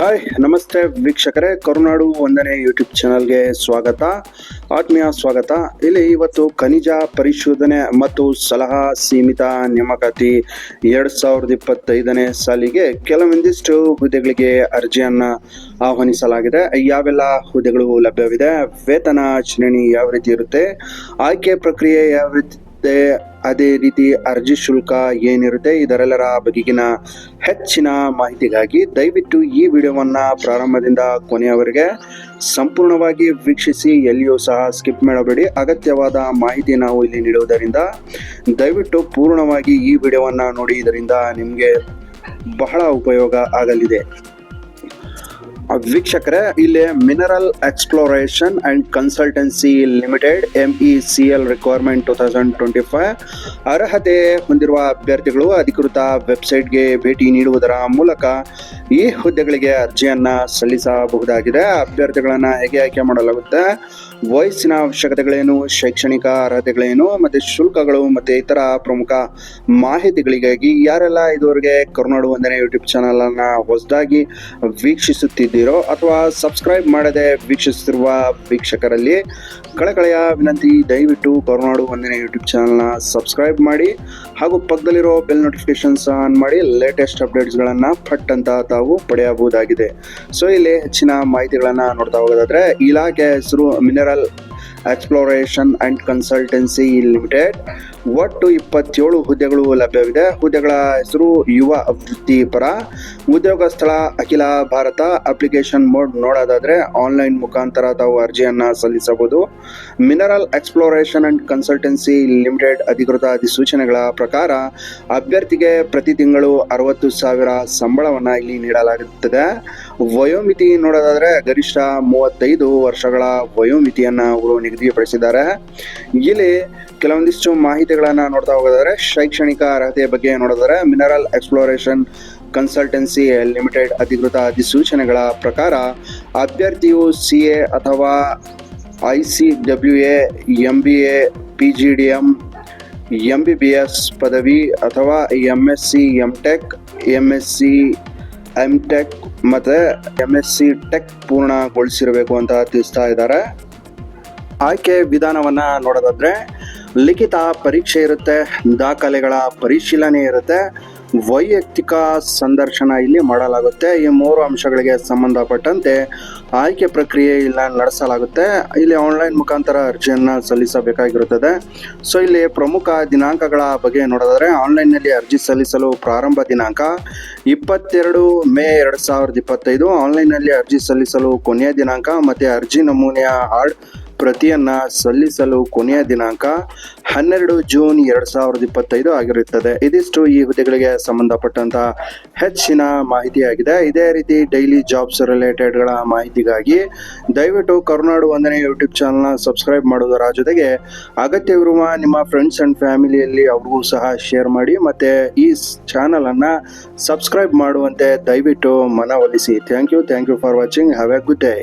Hi ನಮಸ್ತೆ ವೀಕ್ಷಕರೇ. ಕರುನಾಡು ಒಂದನೇ ಯೂಟ್ಯೂಬ್ ಚಾನಲ್ಗೆ ಸ್ವಾಗತ. ಆತ್ಮೀಯ ಸ್ವಾಗತ. ಇಲ್ಲಿ ಇವತ್ತು ಖನಿಜ ಪರಿಶೋಧನೆ ಮತ್ತು ಸಲಹಾ ಸೀಮಿತ ನೇಮಕಾತಿ ಎರಡು ಸಾವಿರದ ಇಪ್ಪತ್ತೈದನೇ ಸಾಲಿಗೆ ಕೆಲವೊಂದಿಷ್ಟು ಹುದ್ದೆಗಳಿಗೆ ಅರ್ಜಿಯನ್ನು ಆಹ್ವಾನಿಸಲಾಗಿದೆ. ಯಾವೆಲ್ಲ ಹುದ್ದೆಗಳು ಲಭ್ಯವಿದೆ? ವೇತನ ಶ್ರೇಣಿ ಯಾವ ರೀತಿ ಇರುತ್ತೆ? ಆಯ್ಕೆ ಪ್ರಕ್ರಿಯೆ ಯಾವ ರೀತಿ ಅದೇ ರೀತಿ ಅರ್ಜಿ ಶುಲ್ಕ ಏನಿರುತ್ತೆ ಇದರೆಲ್ಲರ ಬಗೆಗಿನ ಹೆಚ್ಚಿನ ಮಾಹಿತಿಗಾಗಿ ದಯವಿಟ್ಟು ಈ ವಿಡಿಯೋವನ್ನ ಪ್ರಾರಂಭದಿಂದ ಕೊನೆಯವರೆಗೆ ಸಂಪೂರ್ಣವಾಗಿ ವೀಕ್ಷಿಸಿ, ಎಲ್ಲಿಯೂ ಸಹ ಸ್ಕಿಪ್ ಮಾಡಬೇಡಿ. ಅಗತ್ಯವಾದ ಮಾಹಿತಿ ನಾವು ಇಲ್ಲಿ ನೀಡುವುದರಿಂದ ದಯವಿಟ್ಟು ಪೂರ್ಣವಾಗಿ ಈ ವಿಡಿಯೋವನ್ನು ನೋಡಿ, ಇದರಿಂದ ನಿಮಗೆ ಬಹಳ ಉಪಯೋಗ ಆಗಲಿದೆ. ವೀಕ್ಷಕರೇ, ಇಲ್ಲಿ mineral exploration and consultancy limited E C L requirement two thousand twenty five ಅರ್ಹತೆ ಹೊಂದಿರುವ ಅಭ್ಯರ್ಥಿಗಳು ಅಧಿಕೃತ ವೆಬ್ಸೈಟ್ಗೆ ಭೇಟಿ ನೀಡುವುದರ ಮೂಲಕ ಈ ಹುದ್ದೆಗಳಿಗೆ ಅರ್ಜಿಯನ್ನ ಸಲ್ಲಿಸಬಹುದಾಗಿದೆ. ಅಭ್ಯರ್ಥಿಗಳನ್ನ ಹೇಗೆ ಆಯ್ಕೆ ಮಾಡಲಾಗುತ್ತೆ? ವಯಸ್ಸಿನ ಅವಶ್ಯಕತೆಗಳೇನು? ಶೈಕ್ಷಣಿಕ ಅರ್ಹತೆಗಳೇನು? ಮತ್ತೆ ಶುಲ್ಕಗಳು ಮತ್ತೆ ಇತರ ಪ್ರಮುಖ ಮಾಹಿತಿಗಳಿಗಾಗಿ ಯಾರೆಲ್ಲ ಇದುವರೆಗೆ ಕರುನಾಡು ಒಂದನೇ ಯೂಟ್ಯೂಬ್ ಚಾನಲ್ ಅನ್ನ ಹೊಸದಾಗಿ ವೀಕ್ಷಿಸುತ್ತಿದ್ದೀರೋ ಅಥವಾ ಸಬ್ಸ್ಕ್ರೈಬ್ ಮಾಡದೆ ವೀಕ್ಷಿಸುತ್ತಿರುವ ವೀಕ್ಷಕರಲ್ಲಿ ಕಳಕಳೆಯ ವಿನಂತಿ ದಯವಿಟ್ಟು ಕರುನಾಡು ಒಂದನೇ ಯೂಟ್ಯೂಬ್ ಚಾನಲ್ನ ಸಬ್ಸ್ಕ್ರೈಬ್ ಮಾಡಿ ಹಾಗೂ ಪಕ್ಕದಲ್ಲಿರೋ ಬೆಲ್ ನೋಟಿಫಿಕೇಶನ್ಸ್ ಆನ್ ಮಾಡಿ ಲೇಟೆಸ್ಟ್ ಅಪ್ಡೇಟ್ಸ್ಗಳನ್ನು ಫಟ್ ಅಂತ ತಾವು ಪಡೆಯಬಹುದಾಗಿದೆ. ಸೊ ಇಲ್ಲಿ ಹೆಚ್ಚಿನ ಮಾಹಿತಿಗಳನ್ನು ನೋಡ್ತಾ ಹೋಗೋದಾದ್ರೆ ಇಲಾಖೆ ಹೆಸರು mineral exploration and consultancy limited ಒಟ್ಟು ಇಪ್ಪತ್ತೇಳು ಹುದ್ದೆಗಳು ಲಭ್ಯವಿದೆ. ಹುದ್ದೆಗಳ ಹೆಸರು ಯುವ ವೃತ್ತಿಪರ ಉದ್ಯೋಗ ಸ್ಥಳ ಅಖಿಲ ಭಾರತ ಅಪ್ಲಿಕೇಶನ್ ಮೋಡ್ ನೋಡೋದಾದ್ರೆ ಆನ್ಲೈನ್ ಮುಖಾಂತರ ತಾವು ಅರ್ಜಿಯನ್ನು ಸಲ್ಲಿಸಬಹುದು. Mineral exploration and consultancy limited ಅಧಿಕೃತ ಅಧಿಸೂಚನೆಗಳ ಪ್ರಕಾರ ಅಭ್ಯರ್ಥಿಗೆ ಪ್ರತಿ ತಿಂಗಳು ಅರವತ್ತು ಸಾವಿರ ಸಂಬಳವನ್ನು ಇಲ್ಲಿ ನೀಡಲಾಗುತ್ತದೆ. ವಯೋಮಿತಿ ನೋಡೋದಾದ್ರೆ ಗರಿಷ್ಠ ಮೂವತ್ತೈದು ವರ್ಷಗಳ ವಯೋಮಿತಿಯನ್ನ ಅವರು ನಿಗದಿಪಡಿಸಿದ್ದಾರೆ. ಇಲ್ಲಿ ಕೆಲವೊಂದಿಷ್ಟು ಮಾಹಿತಿಗಳನ್ನ ನೋಡ್ತಾ ಹೋಗೋದಾದ್ರೆ ಶೈಕ್ಷಣಿಕ ಅರ್ಹತೆಯ ಬಗ್ಗೆ ನೋಡೋದಾದ್ರೆ ಮಿನರಲ್ ಎಕ್ಸ್ಪ್ಲೋರೇಷನ್ ಕನ್ಸಲ್ಟೆನ್ಸಿ ಲಿಮಿಟೆಡ್ ಅಧಿಕೃತ ಅಧಿಸೂಚನೆಗಳ ಪ್ರಕಾರ ಅಭ್ಯರ್ಥಿಯು ಸಿ ಎ ಅಥವಾ I C W A, M B A, P G D M M B B S ಪದವಿ ಅಥವಾ M S C, M tech M S C M tech ಮತ್ತು M S C tech ಪೂರ್ಣಗೊಳಿಸಿರಬೇಕು ಅಂತ ತಿಳಿಸ್ತಾ ಇದ್ದಾರೆ. ಆಯ್ಕೆ ವಿಧಾನವನ್ನ ನೋಡೋದಾದ್ರೆ, ಲಿಖಿತ ಪರೀಕ್ಷೆ ಇರುತ್ತೆ, ದಾಖಲೆಗಳ ಪರಿಶೀಲನೆ ಇರುತ್ತೆ ವೈಯಕ್ತಿಕ ಸಂದರ್ಶನ ಇಲ್ಲಿ ಮಾಡಲಾಗುತ್ತೆ. ಈ ಮೂರು ಅಂಶಗಳಿಗೆ ಸಂಬಂಧಪಟ್ಟಂತೆ ಆಯ್ಕೆ ಪ್ರಕ್ರಿಯೆ ಇಲ್ಲ ನಡೆಸಲಾಗುತ್ತೆ. ಇಲ್ಲಿ ಆನ್ಲೈನ್ ಮುಖಾಂತರ ಅರ್ಜಿಯನ್ನು ಸಲ್ಲಿಸಬೇಕಾಗಿರುತ್ತದೆ. ಸೊ ಇಲ್ಲಿ ಪ್ರಮುಖ ದಿನಾಂಕಗಳ ಬಗ್ಗೆ ನೋಡೋದಾದ್ರೆ ಆನ್ಲೈನ್ನಲ್ಲಿ ಅರ್ಜಿ ಸಲ್ಲಿಸಲು ಪ್ರಾರಂಭ ದಿನಾಂಕ ಇಪ್ಪತ್ತೆರಡು ಮೇ ಎರಡು ಸಾವಿರದ ಇಪ್ಪತ್ತೈದು. ಆನ್ಲೈನ್ನಲ್ಲಿ ಅರ್ಜಿ ಸಲ್ಲಿಸಲು ಕೊನೆಯ ದಿನಾಂಕ ಮತ್ತು ಅರ್ಜಿ ನಮೂನೆಯ ಹಾರ್ಡ್ ಪ್ರತಿಯನ್ನ ಸಲ್ಲಿಸಲು ಕೊನೆಯ ದಿನಾಂಕ ಹನ್ನೆರಡು ಜೂನ್ ಎರಡ್ ಸಾವಿರದ ಇಪ್ಪತ್ತೈದು ಆಗಿರುತ್ತದೆ. ಇದಿಷ್ಟು ಈ ಹುದ್ದೆಗಳಿಗೆ ಸಂಬಂಧಪಟ್ಟಂತ ಹೆಚ್ಚಿನ ಮಾಹಿತಿಯಾಗಿದೆ. ಇದೇ ರೀತಿ ಡೈಲಿ ಜಾಬ್ಸ್ ರಿಲೇಟೆಡ್ಗಳ ಮಾಹಿತಿಗಾಗಿ ದಯವಿಟ್ಟು ಕರುನಾಡು ಒಂದನೇ ಯೂಟ್ಯೂಬ್ ಚಾನಲ್ನ ಸಬ್ಸ್ಕ್ರೈಬ್ ಮಾಡುವುದರ ಜೊತೆಗೆ ಅಗತ್ಯವಿರುವ ನಿಮ್ಮ ಫ್ರೆಂಡ್ಸ್ ಅಂಡ್ ಫ್ಯಾಮಿಲಿಯಲ್ಲಿ ಅವ್ರಿಗೂ ಸಹ ಶೇರ್ ಮಾಡಿ ಮತ್ತೆ ಈ ಚಾನಲ್ ಅನ್ನ ಸಬ್ಸ್ಕ್ರೈಬ್ ಮಾಡುವಂತೆ ದಯವಿಟ್ಟು ಮನವೊಲಿಸಿ. Thank you thank you for watching have a good day